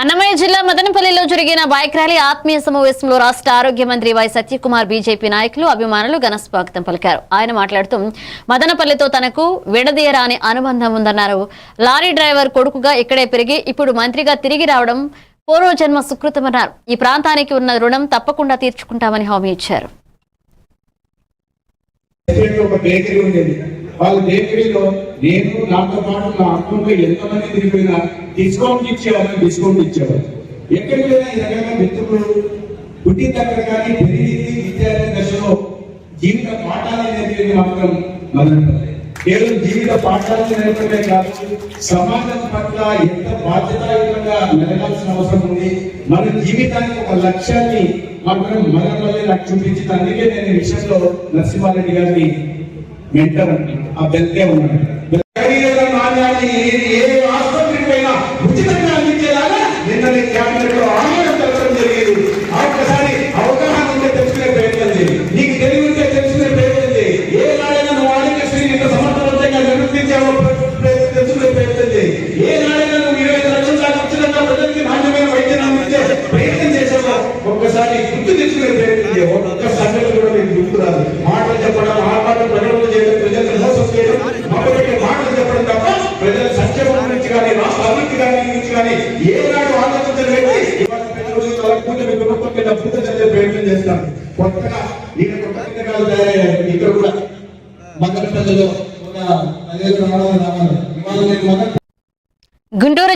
అన్నమయ్య జిల్లా మదనపల్లిలో జరిగిన బైక్ ర్యాలీ ఆత్మీయ సమావేశంలో రాష్ట్ర ఆరోగ్య మంత్రి వై సత్యకుమార్ బీజేపీ నాయకులు అభిమానులు ఘన స్వాగతం పలికారు. ఆయన మాట్లాడుతూ మదనపల్లితో తనకు విడదీయరాని అనుబంధం ఉందన్నారు. లారీ డ్రైవర్ కొడుకుగా ఇక్కడే పెరిగి ఇప్పుడు మంత్రిగా తిరిగి రావడం పూర్వజన్మ సుకృతమన్నారు. ఈ ప్రాంతానికి ఉన్న రుణం తప్పకుండా తీర్చుకుంటామని హామీ ఇచ్చారు. వాళ్ళ బేకరీలో నేను నాతో పాటు నా అకౌంట్లో ఎంతమంది తిరిగిపోయినా డిస్కౌంట్ ఇచ్చేవారు డిస్కౌంట్ ఇచ్చేవారు. ఎక్కడికి వెళ్ళినా ఈ రకంగా మిత్రులు పుట్టిన దగ్గర కానీ పెరిగింది విద్యార్థి దశలో జీవిత పాఠాలు నేర్పేది మాత్రం మొదలుపెట్టాలి కేవలం జీవిత పాఠాలు నేర్పడమే కాదు సమాజం పట్ల ఎంత బాధ్యతాయుతంగా మెలగాల్సిన అవసరం ఉంది మన జీవితానికి ఒక లక్ష్యాన్ని మాత్రం మన వల్లే నాకు చూపించింది అందుకే నేను విషయంలో నరసింహారెడ్డి గారిని మెంటర్ అంటే ఆ బెల్తే ఉన్నాడు. గుర్తు తెచ్చుకునే ప్రయత్నం చేయి ఒక్క సంఘటన కూడా మీకు గుర్తు రాదు. మాటలు చెప్పడం ఆ మాట ప్రజలను చేయడం ప్రజలను మోసం చేయడం మరొకటి మాటలు చెప్పడం తప్ప ప్రజల సంక్షేమం గురించి కానీ రాష్ట్ర అభివృద్ధి కానీ గురించి కానీ ఏనాడు ఆలోచించని వ్యక్తి కూటమి ప్రభుత్వం పూర్తి చేసే ప్రయత్నం చేస్తాను కొత్తగా ఈయన కొత్త పథకాలు ఇక్కడ కూడా మదనపల్లిలో ఒక పదిహేను రావాలి.